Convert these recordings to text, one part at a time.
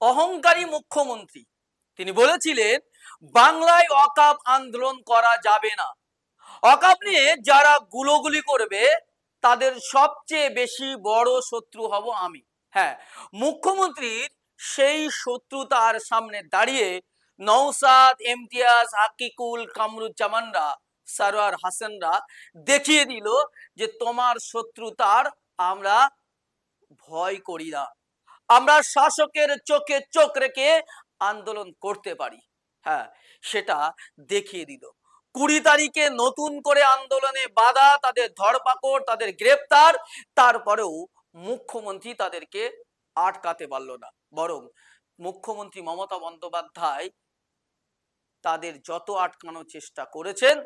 অহংকারী মুখ্যমন্ত্রী। তিনি বলেছিলেন, বাংলায় অকাপ আন্দোলন করা যাবে না। অকাপ নিয়ে যারা গুলোগুলি করবে, তাদের সবচেয়ে বেশি বড় শত্রু হব আমি। হ্যাঁ মুখ্যমন্ত্রীর সেই শত্রুতার সামনে দাঁড়িয়ে নৌসাদ এমতিয়াজ হাকিকুল, কামরুজ্জামানরা, সারোয়ার হাসানরা দেখিয়ে দিল যে তোমার শত্রুতার আমরা ভয় করি না। আমরা শাসকের চোখে চোখ রেখে আন্দোলন করতে পারি। হ্যাঁ সেটা দেখিয়ে দিল। কুড়ি তারিখে নতুন করে আন্দোলনে বাধা, তাদের ধরপাকড়, তাদের গ্রেপ্তার, তারপরেও মুখ্যমন্ত্রী তাদেরকে আটকাতে পারল না। বরং মুখ্যমন্ত্রী মমতা বন্দ্যোপাধ্যায় তাদের যত আটকানোর চেষ্টা করেছেন,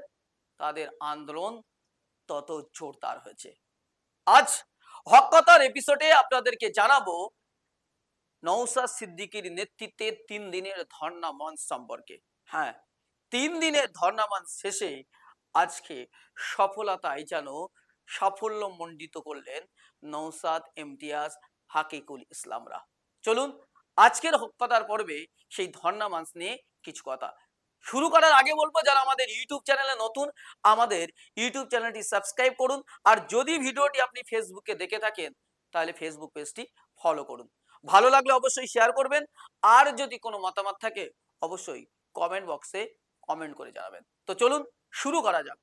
তাদের আন্দোলন তত জোরদার হয়েছে। আজ হকাতার এপিসোডে আপনাদেরকে জানাব নৌসাদ সিদ্দিকীর নেতৃত্বে তিন দিনের ধর্ণা মঞ্চ সম্পর্কে। হ্যাঁ তিন দিনের ধর্ণা মঞ্চ শেষে আজকে সফলতায় যেন সাফল্য মণ্ডিত করলেন নৌসাদ ইমতিয়াজ হাকিকুল ইসলামরা। চলুন, আজকের হকাতার পর্বে সেই ধর্ণা নিয়ে কিছু কথা। শুরু করার আগে বলব, যারা আমাদের ইউটিউব চ্যানেলে নতুন, আমাদের ইউটিউব চ্যানেলটি সাবস্ক্রাইব করুন। আর যদি ভিডিওটি আপনি ফেসবুকে দেখে থাকেন, তাহলে ফেসবুক পেজটি ফলো করুন। ভালো লাগলে অবশ্যই শেয়ার করবেন। আর যদি কোনো মতামত থাকে, অবশ্যই কমেন্ট বক্সে কমেন্ট করে জানাবেন। তো চলুন, শুরু করা যাক।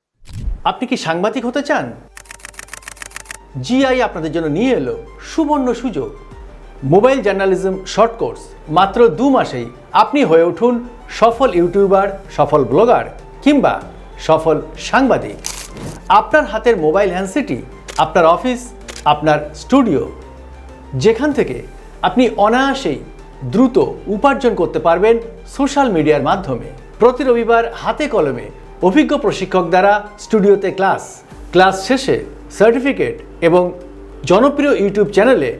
আপনি কি সাংবাদিক হতে চান? জিআই আপনাদের জন্য নিয়ে এলো সুবর্ণ সুযোগ। মোবাইল জার্নালিজম শর্ট কোর্স মাত্র দু মাসেই আপনি হয়ে উঠুন সফল ইউটিউবার সফল ব্লগার কিংবা সফল সাংবাদিক। আপনার হাতের মোবাইল হ্যান্ডসেটই আপনার অফিস আপনার স্টুডিও যেখান থেকে আপনি অনায়াসেই দ্রুত উপার্জন করতে পারবেন সোশ্যাল মিডিয়ার মাধ্যমে। প্রতি রবিবার হাতে কলমে অভিজ্ঞ প্রশিক্ষক দ্বারা স্টুডিওতে ক্লাস ক্লাস শেষে সার্টিফিকেট এবং জনপ্রিয় ইউটিউব চ্যানেলে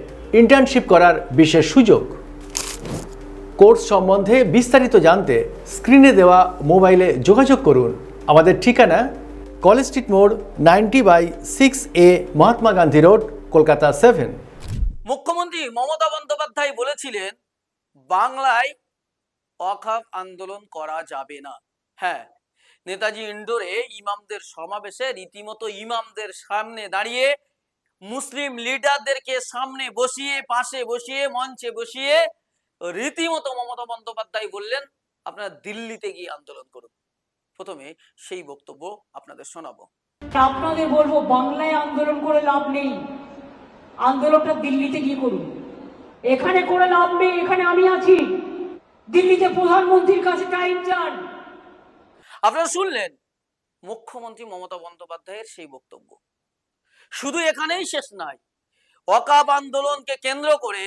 ইন্টার্নশিপ করার বিশেষ সুযোগ। কোর্স সম্বন্ধে বিস্তারিত জানতে স্ক্রিনে দেওয়া মোবাইলে যোগাযোগ করুন। আমাদের ঠিকানা কলেজ স্ট্রিট মোড় ninety by six A Mahatma Gandhi road, Kolkata seven. মুখ্যমন্ত্রী মমতা বন্দ্যোপাধ্যায় বলেছিলেন, বাংলায় অখাপ আন্দোলন করা যাবে না। হ্যাঁ নেতাজি ইন্ডোরে ইমামদের সমাবেশে রীতিমতো ইমামদের সামনে দাঁড়িয়ে মুসলিম লিডারদেরকে সামনে বসিয়ে, পাশে বসিয়ে, মঞ্চে বসিয়ে রীতিমতো মমতা বন্দ্যোপাধ্যায় বললেন, আপনারা দিল্লিতে গিয়ে আন্দোলন করুন। প্রথমে সেই বক্তব্য আপনাদের শোনাবো। আপনাদের বলব, বাংলায় আন্দোলন করে লাভ নেই। আন্দোলনটা দিল্লিতে গিয়ে করুন। এখানে করে লাভ নেই, এখানে আমি আছি। দিল্লিতে প্রধানমন্ত্রীর কাছে টাইম চান। আপনারা শুনলেন মুখ্যমন্ত্রী মমতা বন্দ্যোপাধ্যায়ের সেই বক্তব্য। শুধু এখানেই শেষ নয় অকাব আন্দোলনকে কেন্দ্র করে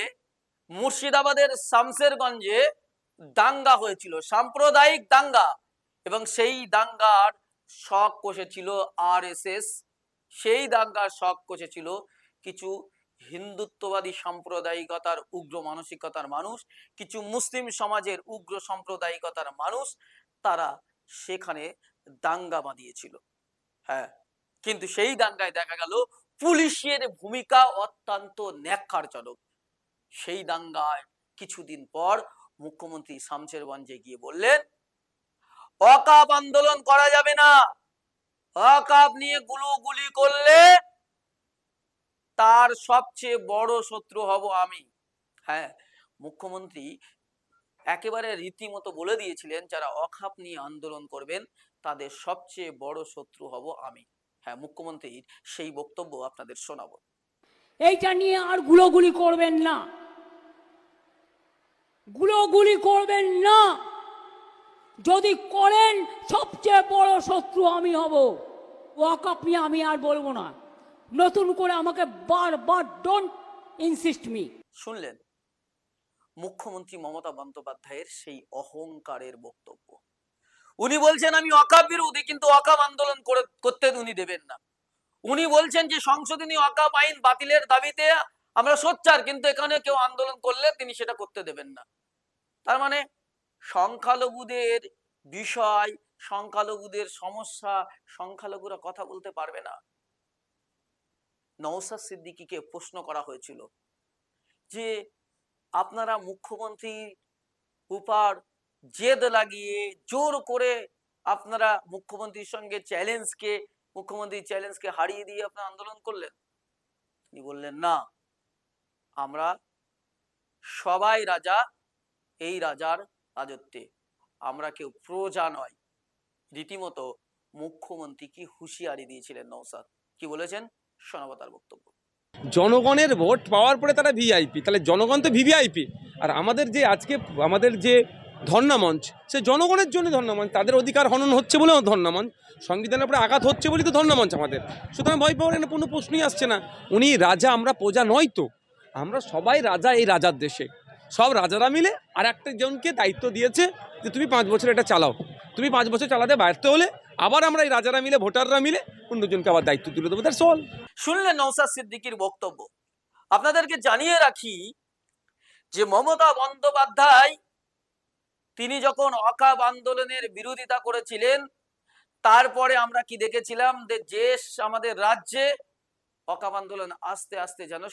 মুর্শিদাবাদের শামসেরগঞ্জে দাঙ্গা হয়েছিল, সাম্প্রদায়িক দাঙ্গা। এবং সেই দাঙ্গার শখ কষেছিল আর এস এস সেই দাঙ্গার শখ কষেছিল কিছু হিন্দুত্ববাদী সাম্প্রদায়িকতার উগ্র মানসিকতার মানুষ, কিছু মুসলিম সমাজের উগ্র সাম্প্রদায়িকতার মানুষ তারা সেখানে দাঙ্গা বাঁধিয়েছিল। হ্যাঁ কিন্তু সেই দাঙ্গায় দেখা গেল পুলিশের ভূমিকা অত্যন্ত ন্যাক্কারজনক। সেই দাঙ্গায় কিছুদিন পর মুখ্যমন্ত্রী শামশেরগঞ্জে গিয়ে বললেন, অকাপ আন্দোলন করা যাবে না। অকাপ নিয়ে গুলো গুলি করলে তার সবচেয়ে বড় শত্রু হব আমি। হ্যাঁ মুখ্যমন্ত্রী একেবারে রীতিমতো বলে দিয়েছিলেন, যারা অখাপ নিয়ে আন্দোলন করবেন, তাদের সবচেয়ে বড় শত্রু হব আমি। হ্যাঁ মুখ্যমন্ত্রীর সেই বক্তব্য আপনাদের শোনাবো। এইটা নিয়ে আর গুলোগুলি করবেন না। গুলোগুলি করবেন না। যদি করেন, সবচেয়ে বড় শত্রু আমি হব। ওয়াকআপ নিয়ে আমি আর বলব না। নতুন করে আমাকে বারবার ডোন্ট ইনসিস্ট মি শুনলেন? মুখ্যমন্ত্রী মমতা বন্দ্যোপাধ্যায়ের সেই অহংকারের বক্তব্য। উনি বলছেন, আমি অকাপ বিরোধী, কিন্তু অকাপ আন্দোলন করে, করতে উনি দেবেন না। উনি বলছেন যে, সংশোধনী অকাপ আইন বাতিলের দাবিতে আমরা সোচ্চার, কিন্তু এখানে কেউ আন্দোলন করলে তিনি সেটা করতে দেবেন না। তার মানে সংখ্যালঘুদের বিষয়, সংখ্যালঘুদের সমস্যা, সংখ্যালঘুরা কথা বলতে পারবে না। নওসাদ সিদ্দিকীকে প্রশ্ন করা হয়েছিল যে, আপনারা মুখ্যমন্ত্রী উপার জেদ লাগিয়ে জোর করে আপনারা মুখ্যমন্ত্রীর সঙ্গে চ্যালেঞ্জকে মুখ্যমন্ত্রী চ্যালেঞ্জকে হারিয়ে দিয়ে আপনারা আন্দোলন করলেন? তিনি বললেন, না, আমরা সবাই রাজা, এই রাজার রাজত্বে। আমরা কেউ প্রজা নয়। রীতিমতো মুখ্যমন্ত্রী কি হুঁশিয়ারি দিয়েছিলেন নৌসাদ কি বলেছেন? শোনাবতার বক্তব্য। জনগণের ভোট পাওয়ার পরে তারা ভিআইপি তাহলে জনগণ তো ভিভিআইপি আর আমাদের যে আজকে, আমাদের যে ধর্ণা মঞ্চ সে জনগণের জন্য ধর্ণা মঞ্চ তাদের অধিকার হনন হচ্ছে বলেও ধর্ণা মঞ্চ সংবিধানের উপরে আঘাত হচ্ছে বলেই তো ধর্ণা মঞ্চ আমাদের। সুতরাং ভয় পাওয়ার এখানে কোনো প্রশ্নই আসছে না। উনি রাজা, আমরা প্রজা নয় তো। আমরা সবাই রাজা, এই রাজার দেশে। সব রাজারা মিলে আর একটা জনকে দায়িত্ব দিয়েছে যে তুমি পাঁচ বছর এটা চালাও। তুমি পাঁচ বছর চালাতে ব্যর্থ হলে আবার আমরা এই রাজারা মিলে, ভোটাররা মিলে অন্যজনকে আবার দায়িত্ব তুলে দেবো। তার সল শুনলেন নৌসাদ সিদ্দিকির বক্তব্য। আপনাদেরকে জানিয়ে রাখি যে মমতা বন্দ্যোপাধ্যায়, তিনি যখন অকাব আন্দোলনের বিরোধিতা করেছিলেন, তারপরে আমরা কি দেখেছিলাম যে আমাদের রাজ্যে অকাব আন্দোলন আস্তে আস্তে যেন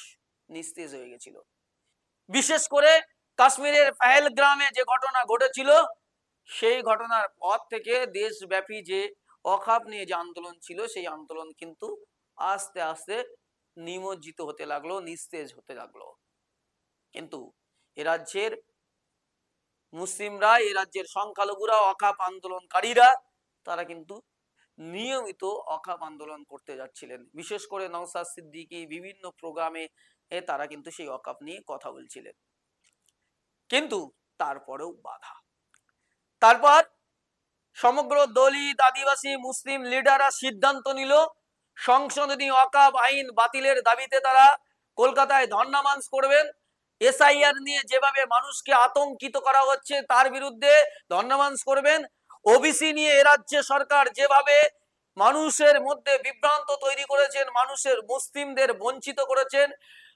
নিস্তেজ হয়ে গেছিল। বিশেষ করে কাশ্মীরের পায়েল গ্রামে যে ঘটনা ঘটেছিল, সেই ঘটনার পর থেকে দেশব্যাপী যে অখাপ নিয়ে যে আন্দোলন ছিল, সেই আন্দোলন কিন্তু আস্তে আস্তে নিমজ্জিত হতে লাগল, নিস্তেজ হতে লাগল। কিন্তু এ রাজ্যের মুসলিমরা এ রাজ্যের সংখ্যালঘুরা, অকাপ আন্দোলনকারীরা, তারা কিন্তু নিয়মিত অকাপ আন্দোলন করতে যাচ্ছিলেন। বিশেষ করে নওসাদ সিদ্দিকী বিভিন্ন প্রোগ্রামে তারা কিন্তু সেই অকাপ নিয়ে কথা বলছিলেন। কিন্তু তারপরেও বাধা। তারপর সমগ্র দলিত, আদিবাসী, মুসলিম লিডাররা সিদ্ধান্ত নিল সংশোধনী অকাব আইন বাতিলের দাবিতে তারা কলকাতায় ধর্নামাঞ্চ করবেন। এসআইআর নিয়ে যেভাবে মানুষকে আতঙ্কিত করা হচ্ছে, তার বিরুদ্ধে ধর্নামাঞ্চ করবেন। ওবিসি নিয়ে এ রাজ্যে সরকার যেভাবে মানুষের মধ্যে বিভ্রান্ত তৈরি করেছেন, মানুষের মুসলিমদের বঞ্চিত করেছেন,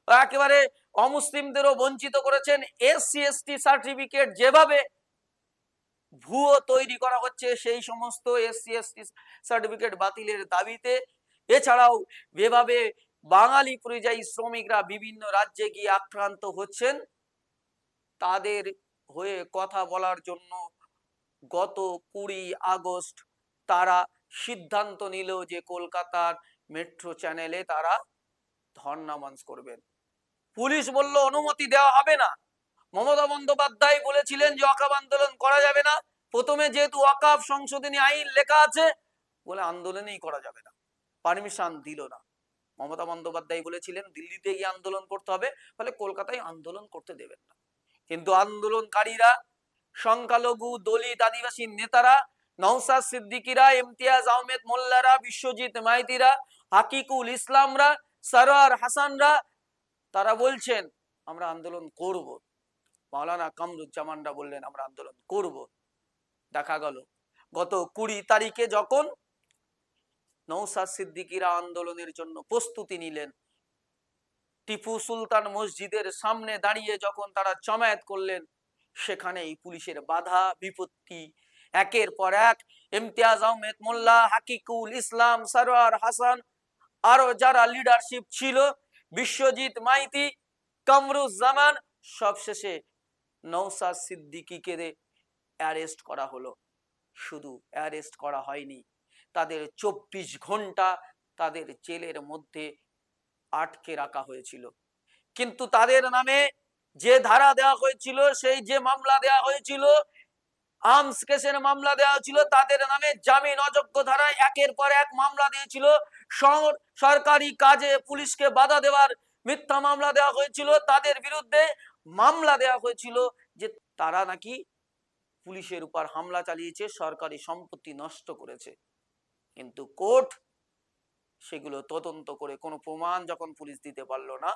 একেবারে অমুসলিমদেরও বঞ্চিত করেছেন, এসসি, এসটি সার্টিফিকেট যেভাবে ভুয়ো তৈরি করা হচ্ছে, সেই সমস্ত এসসি, এসটি সার্টিফিকেট বাতিলের দাবিতে এছাড়াও যেভাবে বাঙালি পরিযায়ী শ্রমিকরা বিভিন্ন রাজ্যে গিয়ে আক্রান্ত হচ্ছেন, তাদের হয়ে কথা বলার জন্য গত কুড়ি আগস্ট তারা সিদ্ধান্ত নিল যে কলকাতার মেট্রো চ্যানেলে তারা ধর্ণা মঞ্চ করবেন। পুলিশ বলল, অনুমতি দেওয়া হবে না। মমতা বন্দ্যোপাধ্যায় বলেছিলেন যে অকাপ আন্দোলন করা যাবে না। প্রথমে যেহেতু অকাপ সংশোধনী আইন লেখা আছে, বলে আন্দোলনই করা যাবে না। পারমিশন দিল না। মমতা বন্দ্যোপাধ্যায় বলেছিলেন দিল্লিতে গিয়ে আন্দোলন করতে হবে, ফলে কলকাতায় আন্দোলন করতে দেবেন না। কিন্তু আন্দোলনকারীরা, সংখ্যালঘু, দলিত, আদিবাসী নেতারা নওসাদ সিদ্দিকিরা, ইমতিয়াজ আহমেদ মোল্লারা, বিশ্বজিৎ মাইতিরা, হাকিকুল ইসলামরা, সরোয়ার হাসানরা, তারা বলছেন, আমরা আন্দোলন করব। মাওলানা কামরুজ্জামানরা বললেন, আমরা আন্দোলন করব। দেখা গেল। গত কুড়ি তারিখে যখন নৌসাদ সিদ্দিকিরা আন্দোলনের জন্য প্রস্তুতি নিলেন। টিপু সুলতান মসজিদের সামনে দাঁড়িয়ে যখন তারা জমায়েত করলেন, সেখানেই পুলিশের বাধা, বিপত্তি, একের পর এক, ইমতিয়াজ আহমেদ, মোল্লা, হাকিকুল ইসলাম, সরোয়ার হাসান, আরও যারা লিডারশিপ ছিল, বিশ্বজিৎ মাইতি, কামরুজ্জামান, সবশেষে নৌসাদ সিদ্দিকিকে অ্যারেস্ট করা হলো। শুধু অ্যারেস্ট করা হয়নি তাদের চব্বিশ ঘণ্টা তাদের জেলের মধ্যে আটকে রাখা হয়েছিল। কিন্তু তাদের নামে যে ধারা দেওয়া হয়েছিল, সেই যে মামলা দেওয়া হয়েছিল, আর্মস কেসের মামলা দেওয়া হয়েছিল, তাদের নামে জামিন অযোগ্য ধারায় একের পর এক মামলা দিয়েছিল। সরকারি কাজে পুলিশকে বাধা দেওয়ার মিথ্যা মামলা দেওয়া হয়েছিল। তাদের বিরুদ্ধে মামলা দেওয়া হয়েছিল যে তারা নাকি পুলিশের উপর হামলা চালিয়েছে, সরকারি সম্পত্তি নষ্ট করেছে। কিন্তু কোর্ট সেগুলো তদন্ত করে কোনো প্রমাণ যখন পুলিশ দিতে পারল না,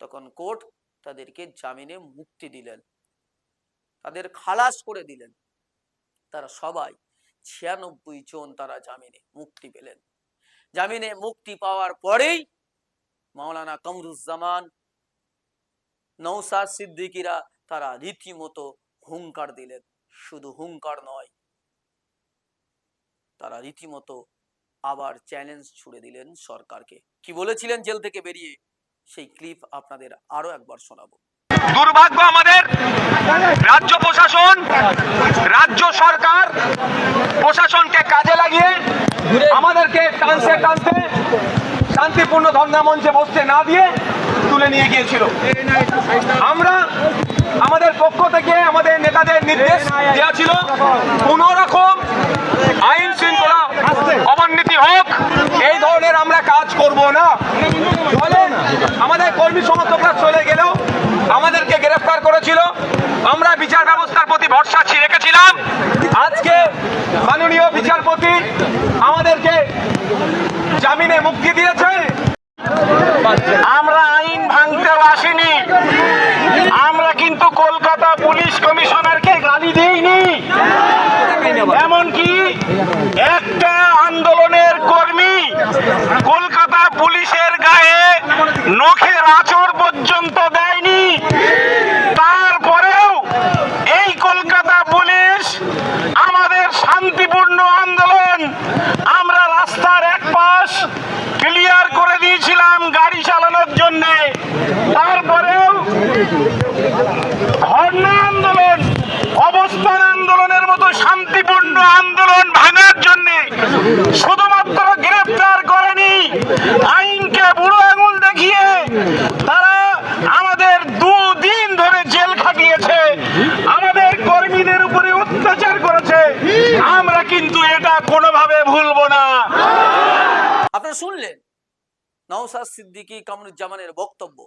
তখন কোর্ট তাদেরকে জামিনে মুক্তি দিলেন। তাদের খালাস করে দিলেন। তারা সবাই ছিয়ানব্বই জন তারা জামিনে মুক্তি পেলেন। জামিনে মুক্তি পাওয়ার পরেই মাওলানা কামরুজ্জামান নৌসাদ সিদ্দিকিরা তারা রীতিমতো হুঙ্কার দিলেন। শুধু হুঙ্কার নয়, তারা রীতিমতো আবার চ্যালেঞ্জ ছুড়ে দিলেন সরকারকে। কি বলেছিলেন জেল থেকে বেরিয়ে? সেই ক্লিপ আপনাদের আরও একবার শোনাবো। দুর্ভাগ্য আমাদের রাজ্য প্রশাসন রাজ্য সরকার প্রশাসনকে কাজে লাগিয়ে আমাদেরকে টানতে টানতে শান্তিপূর্ণ ধর্ণা মঞ্চে বসতে না দিয়ে তুলে নিয়ে গিয়েছিল। আমরা আমাদের পক্ষ থেকে আমাদের নেতাদের নির্দেশ দেওয়া ছিল, কোনো রকম আইন শৃঙ্খলা অবনতি হোক, এই ধরনের আমরা কাজ করব না। আমাদের কর্মী সমর্থকরা চলে গেলেও আমাদেরকে গ্রেফতার করেছিল। আমরা বিচার ব্যবস্থার প্রতি ভরসা রেখেছিলাম। আজকে মাননীয় বিচারপতি আমাদেরকে জামিনে মুক্তি দিয়েছে। আমরা আইন ভাঙতেও আসিনি। আমরা কিন্তু কলকাতা পুলিশ কমিশনারকে গালি দিইনি। এমনকি একটা আন্দোলনের কর্মী কলকাতা পুলিশের গায়ে নখের আচর পর্যন্ত দেয়নি তারপরেও এই কলকাতা পুলিশ আমাদের শান্তিপূর্ণ আন্দোলন আমরা রাস্তার পাশ ক্লিয়ার করে দিয়েছিলাম গাড়ি চালানোর জন্য। তারপরেও ধর্ণা আন্দোলন, অবস্থান আন্দোলনের মতো শান্তিপূর্ণ আন্দোলন ভাঙার জন্য শুধুমাত্র গ্রেফতার করেনি, আইনকে বুড়ো আঙুল দেখিয়ে তারা আমাদের দুদিন ধরে জেল খাটিয়েছে, আমাদের কর্মীদের উপরে অত্যাচার করেছে। আমরা কিন্তু এটা কোনোভাবে ভুলবো না। আপনারা শুনলেন? নওসাদ সিদ্দিকী কামরুজ্জামানের বক্তব্য।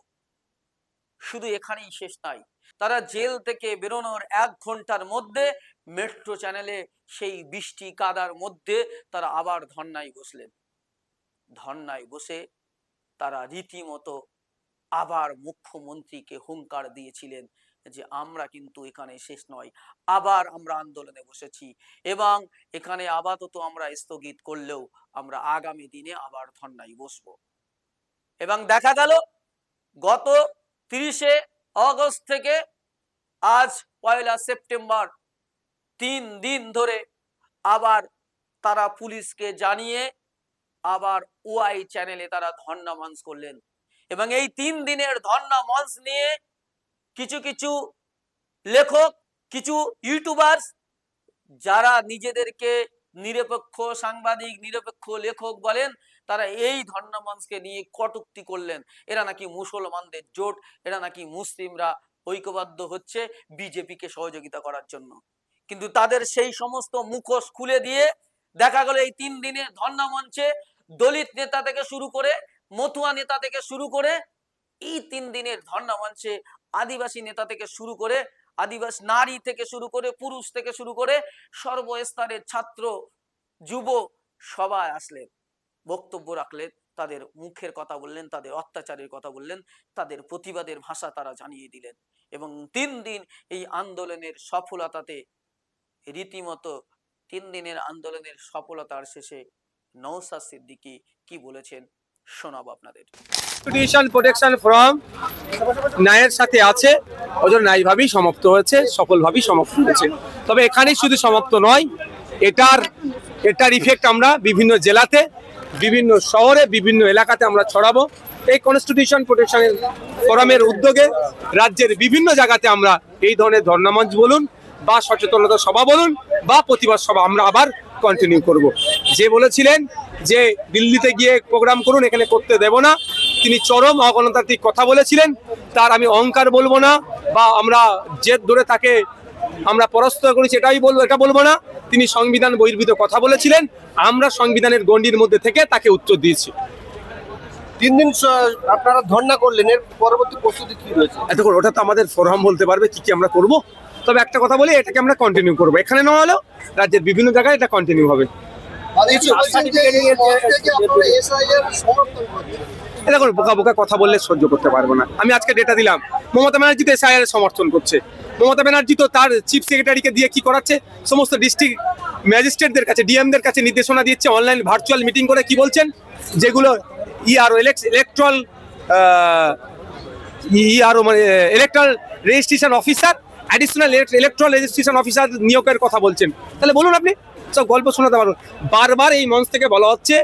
শুধু এখানেই শেষ নাই। তারা জেল থেকে বেরোনোর এক ঘণ্টার মধ্যে মেট্রো চ্যানেলে সেই বৃষ্টি কাদার মধ্যে তারা আবার ধর্নায় বসলেন। ধর্নায় বসে তারা রীতিমতো আবার মুখ্যমন্ত্রীকে হুঙ্কার দিয়েছিলেন। যে আমরা কিন্তু এখানে শেষ নয়। আবার আমরা আন্দোলনে বসেছি এবং এখানে আপাতত আমরা স্থগিত করলেও আমরা আগামী দিনে আবার ধর্নায় বসবো। এবং দেখা গেল, গত তিরিশে অগস্ট থেকে আজ পয়লা সেপ্টেম্বর তিন দিন ধরে আবার তারা পুলিশকে জানিয়ে আবার ওআই চ্যানেলে তারা ধর্ণা মঞ্চ করলেন। এবং এই তিন দিনের ধর্ণা মঞ্চ নিয়ে কিছু কিছু লেখক, কিছু ইউটিউবার্স যারা নিজেদেরকে নিরপেক্ষ সাংবাদিক, নিরপেক্ষ লেখক বলেন, তারা এই ধর্ণামঞ্চকে নিয়ে কটুক্তি করলেন। এরা নাকি মুসলমানদের জোট, এরা নাকি মুসলিমরা ঐক্যবদ্ধ হচ্ছে বিজেপিকে সহযোগিতা করার জন্য। কিন্তু তাদের সেই সমস্ত মুখোশ খুলে দিয়ে দেখা গেল এই তিন দিনের ধর্ণা মঞ্চে দলিত নেতা থেকে শুরু করে, মতুয়া নেতা থেকে শুরু করে এই তিন দিনের ধর্ণা মঞ্চে আদিবাসী নেতা থেকে শুরু করে আদিবাসী নারী থেকে শুরু করে পুরুষ থেকে শুরু করে সর্বস্তরের ছাত্র, যুব সবাই আসলেন, বক্তব্য রাখলেন, তাদের মুখের কথা বললেন, তাদের অত্যাচারের কথা বললেন, তাদের প্রতিবাদের ভাষা তারা জানিয়ে দিলেন এবং তিন দিন এই আন্দোলনের সফলতাতে রীতিমতো তিন দিনের আন্দোলনের সফলতার শেষে নৌসাদ সিদ্দিকী কি বলেছেন শোনাবো আপনাদের। কনস্টিটিউশন প্রোটেকশন ফ্রম ন্যায়ের সাথে আছে। ওজন ন্যায়ভাবেই সমাপ্ত হয়েছে সফলভাবেই সমাপ্ত হয়েছে। তবে এখানেই শুধু সমাপ্ত নয়, এটার এটার ইফেক্ট আমরা বিভিন্ন জেলাতে, বিভিন্ন শহরে, বিভিন্ন এলাকাতে আমরা ছড়াবো। এই কনস্টিটিউশন প্রোটেকশনের ফোরামের উদ্যোগে রাজ্যের বিভিন্ন জায়গাতে আমরা এই ধরনের ধর্ণামঞ্চ বলুন, বা সচেতনতা সভা বলুন, বা প্রতিবাদ সভা আমরা আবার কন্টিনিউ করব। যে বলেছিলেন যে দিল্লিতে গিয়ে প্রোগ্রাম করুন এখানে করতে দেব না। তিনি চরম অগণতান্ত্রিক কথা বলেছিলেন। তার আমি অহংকার বলব না বা আমরা জেদ ধরে তাকে আমরা পরাস্ত করেছি এটাই বলব এটা বলব না। তিনি সংবিধান বহির্ভূত কথা বলেছিলেন। আমরা সংবিধানের গণ্ডির মধ্যে থেকে তাকে উত্তর দিয়েছি। তিন দিন আপনারা ধর্ণা করলেন। এর পরবর্তী প্রস্তুতি কি রয়েছে? ওটা তো আমাদের ফোরাম বলতে পারবে কি কি আমরা করব। তবে একটা কথা বলি এটাকে আমরা কন্টিনিউ করব। এখানে না হলেও রাজ্যের বিভিন্ন জায়গায় এটা কন্টিনিউ হবে। দেখুন বোকা বোকা কথা বললে সহ্য করতে পারব না। আমি আজকে ডেটা দিলাম। মমতা ব্যানার্জি তো এসআইআর সমর্থন করছে। মমতা ব্যানার্জি তো তার চিফ সেক্রেটারিকে দিয়ে কি করাচ্ছে? সমস্ত ডিস্ট্রিক্ট ম্যাজিস্ট্রেটদের কাছে ডিএমদের কাছে নির্দেশনা দিচ্ছে অনলাইন ভার্চুয়াল মিটিং করে কি বলছেন? যেগুলো E ইআরও ইলেকট্রাল ইআরও মানে electoral registration officer additional electoral registration officer নিয়োগের কথা বলছেন। তাহলে বলুন আপনি, সব গল্প শোনাতে পারুন। বারবার এই মঞ্চ থেকে বলা হচ্ছে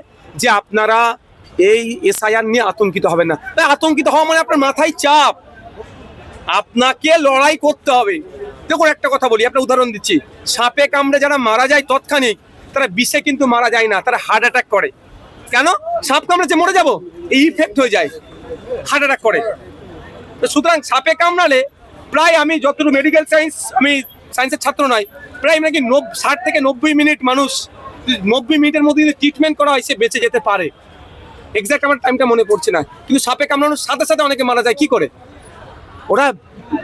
যে আপনারা এই এসআইআর নিয়ে আতঙ্কিত হবেন না। তাই আতঙ্কিত হওয়া মানে আপনার মাথায় চাপ। আপনাকে লড়াই করতে হবে। দেখুন, একটা কথা বলি একটা উদাহরণ দিচ্ছি। সাপে কামড়ে যারা মারা যায় তৎক্ষণিক, তারা বিষে কিন্তু মারা যায় না, তারা হার্ট অ্যাটাক করে। কেন? সাপ কামড়েছে, মরে যাব। এই ইফেক্ট হয়ে যায়। হার্ট অ্যাটাক করে। সুতরাং সাপে কামড়ালে প্রায় আমি যতটুকু মেডিকেল সায়েন্স আমি সায়েন্সের ছাত্র নয়, প্রায় নাকি ষাট থেকে নব্বই মিনিট মানুষ নব্বই মিনিটের মধ্যে যদি ট্রিটমেন্ট করা হয়, সে বেঁচে যেতে পারে। এক্সাক্ট আমার টাইমটা মনে পড়ছে না। কিন্তু সাপে কামড়ানোর সাথে সাথে অনেকে মারা যায়, কি করে? ওরা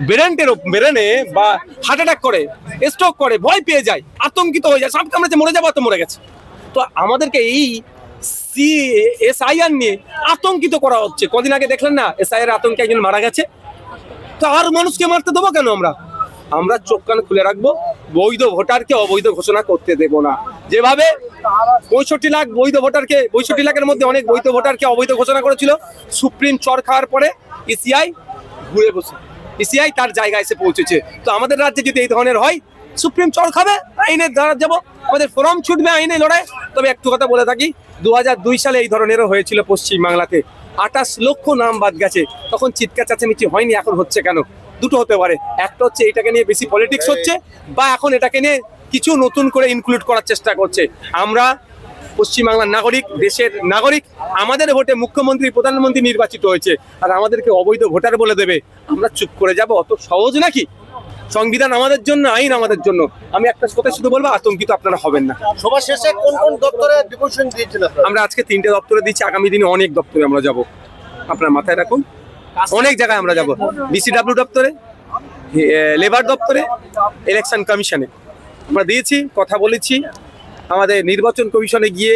ব্রেনের ব্রেনে বা হার্ট অ্যাটাক করে স্ট্রোক করে, ভয় পেয়ে যায়, আতঙ্কিত হয়ে যায়, সাপ কামড়েছে মরে যাব, তো মরে গেছে। তো আমাদেরকে এই সি এসআইআর নিয়ে আতঙ্কিত করা হচ্ছে। কদিন আগে দেখলেন না এসআইআর আতঙ্কে একজন মারা গেছে। তো আর মানুষকে মারতে দেবো কেন আমরা? আমরা চোখ কান খুলে রাখব, বৈধ ভোটারকে অবৈধ ঘোষণা করতে দেব না। যেভাবে পঁয়ষট্টি লাখ বৈধ ভোটারকে, পঁয়ষট্টি লাখের মধ্যে অনেক বৈধ ভোটারকে অবৈধ ঘোষণা করেছিল, সুপ্রিম চর খাওয়ার পরে ইসিআই ঘুরে বসে ইসিআই তার জায়গায় এসে পৌঁছেছে। তো আমাদের রাজ্যে যদি এই ধরনের হয়, সুপ্রিম চর খাবে আইনের দ্বারা যাব। আমাদের ফোরাম ছুটবে আইনে লড়াই। তবে একটু কথা বলে থাকি দু সালে এই ধরনেরও হয়েছিল পশ্চিম আঠাশ লক্ষ নাম বাদ গেছে। তখন চিৎকার চাচামিচি হয়নি এখন হচ্ছে কেন? দুটো হতে পারে। একটা হচ্ছে এটাকে নিয়ে বেশি পলিটিক্স হচ্ছে বা এখন এটাকে নিয়ে কিছু নতুন করে ইনক্লুড করার চেষ্টা করছে। আমরা পশ্চিমবাংলার নাগরিক দেশের নাগরিক আমাদের ভোটে মুখ্যমন্ত্রী প্রধানমন্ত্রী নির্বাচিত হয়েছে। আর আমাদেরকে অবৈধ ভোটার বলে দেবে। আমরা চুপ করে যাব? অত সহজ নাকি? সংবিধান আমাদের জন্য আইন আমাদের জন্য। আমি একটা কথা শুধু বলব আতঙ্কিত আপনারা হবেন না। সভা শেষে কোন কোন দপ্তরে ডিপোজিশন দিয়েছেন আমরা আজকে তিনটে দপ্তরে দিচ্ছি আগামী দিনে অনেক দপ্তরে আমরা যাব। আপনার মাথায় রাখুন অনেক জায়গায় আমরা যাব। বিসিডাব্লিউ দপ্তরে লেবার দপ্তরে ইলেকশন কমিশনে আমরা দিয়েছি কথা বলেছি। আমাদের নির্বাচন কমিশনে গিয়ে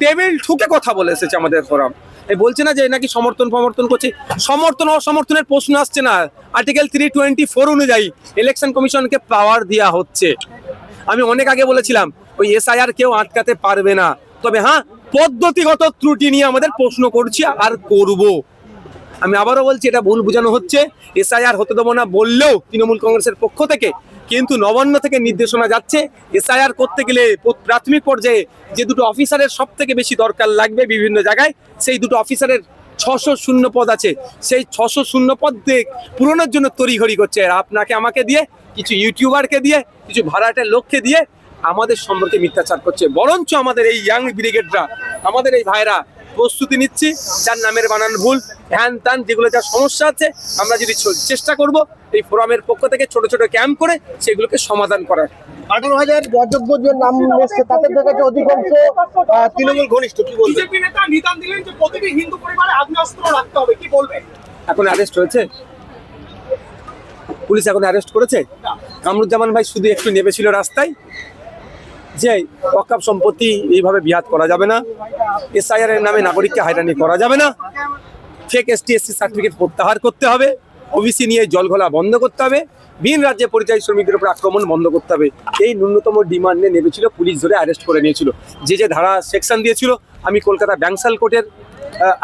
টেবিল ঠুকে কথা বলে এসেছে আমাদের ফোরাম বলছে না যে নাকি সমর্থন সমর্থন করছে। সমর্থন অসমর্থনের প্রশ্ন আসছে না। আর্টিকেল থ্রি টোয়েন্টি ফোর অনুযায়ী ইলেকশন কমিশনকে পাওয়ার দেওয়া হচ্ছে। আমি অনেক আগে বলেছিলাম, ওই এসআইআর কেউ আটকাতে পারবে না। তবে হ্যাঁ পদ্ধতিগত ত্রুটি নিয়ে আমাদের প্রশ্ন করছি আর করব। আমি আবারও বলছি, এটা ভুল বোঝানো হচ্ছে। এসআইআর হতে দেবো না বললেও তৃণমূল কংগ্রেসের পক্ষ থেকে কিন্তু নবান্ন থেকে নির্দেশনা যাচ্ছে। এসআইআর করতে গেলে প্রাথমিক পর্যায়ে যে দুটো অফিসারের সব থেকে বেশি দরকার লাগবে বিভিন্ন জায়গায়, সেই দুটো অফিসারের ছশো শূন্য পদ আছে। সেই ছশো শূন্য পদ পূরণের জন্য তড়িঘড়ি করছে। আপনাকে আমাকে দিয়ে, কিছু ইউটিউবারকে দিয়ে, কিছু ভাড়াটের লোককে দিয়ে আমাদের সম্পর্কে মিথ্যাচার করছে। বরঞ্চ আমাদের এই ইয়াং ব্রিগেডরা আমাদের এই ভাইরা প্রস্তুতি নিচ্ছি যার নামের বানান ভুল হ্যান ত্যান যেগুলো যা সমস্যা আছে আমরা যদি চেষ্টা করব এই ফোরামের পক্ষ থেকে ছোট ছোট ক্যাম্প করে সেগুলোকে সমাধান করার। আঠারো হাজার অযোগ্য যে নাম এসছে তাদের থেকে অধিকাংশ তৃণমূল ঘনিষ্ঠ কি বলবেন? বিজেপি নেতা নিদান দিলেন যে প্রতিটি হিন্দু পরিবারে আগ্নেয়াস্ত্র রাখতে হবে কি বলবেন? এখন অ্যারেস্ট হয়েছে? পুলিশ এখন অ্যারেস্ট করেছে? কামরুজ্জামান ভাই শুধু একটু নেমেছিল রাস্তায় যে অকাপ সম্পত্তি এইভাবে বিহাত করা যাবে না। এসআইআর এর নামে নাগরিককে হয়রানি করা যাবে না। ফেক এসটি এসসি সার্টিফিকেট প্রত্যাহার করতে হবে। ওবিসি নিয়ে জলঘোলা বন্ধ করতে হবে। ভিন রাজ্যে পরিযায়ী শ্রমিকদের উপর আক্রমণ বন্ধ করতে হবে। এই ন্যূনতম ডিমান্ড নেমেছিল, পুলিশ ধরে অ্যারেস্ট করে নিয়েছিল। যে যে ধারা সেকশন দিয়েছিল, আমি কলকাতা ব্যাংসাল কোর্টের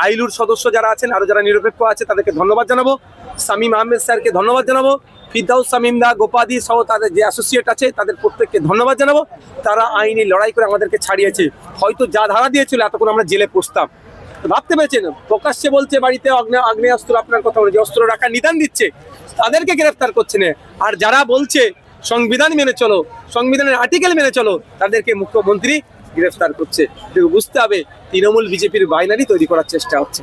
আইলুর সদস্য যারা আছেন আরও যারা নিরপেক্ষ আছে, তাদেরকে ধন্যবাদ জানাব। সামিম আহমেদ স্যারকে ধন্যবাদ জানাব। ফিরদাউস সামিম দা, গোপাদি সহ তাদের যে অ্যাসোসিয়েট আছে, তাদের প্রত্যেককে ধন্যবাদ জানাব। তারা আইনি লড়াই করে আমাদেরকে ছাড়িয়েছে। হয়তো যা ধারা দিয়েছিল, এতক্ষণ আমরা জেলে পড়তাম ভাবতে পেরেছেন? প্রকাশ্যে বলছে, বাড়িতে আগ্নেয়াস্ত্র আপনার কথা বলে যে অস্ত্র রাখার নিদান দিচ্ছে। তাদেরকে গ্রেফতার করছে না। আর যারা বলছে, সংবিধান মেনে চলো, সংবিধানের আর্টিকেল মেনে চলো, তাদেরকে মুখ্যমন্ত্রী গ্রেফতার করছে। বুঝতে হবে, তৃণমূল বিজেপির বাইনারি তৈরি করার চেষ্টা হচ্ছে।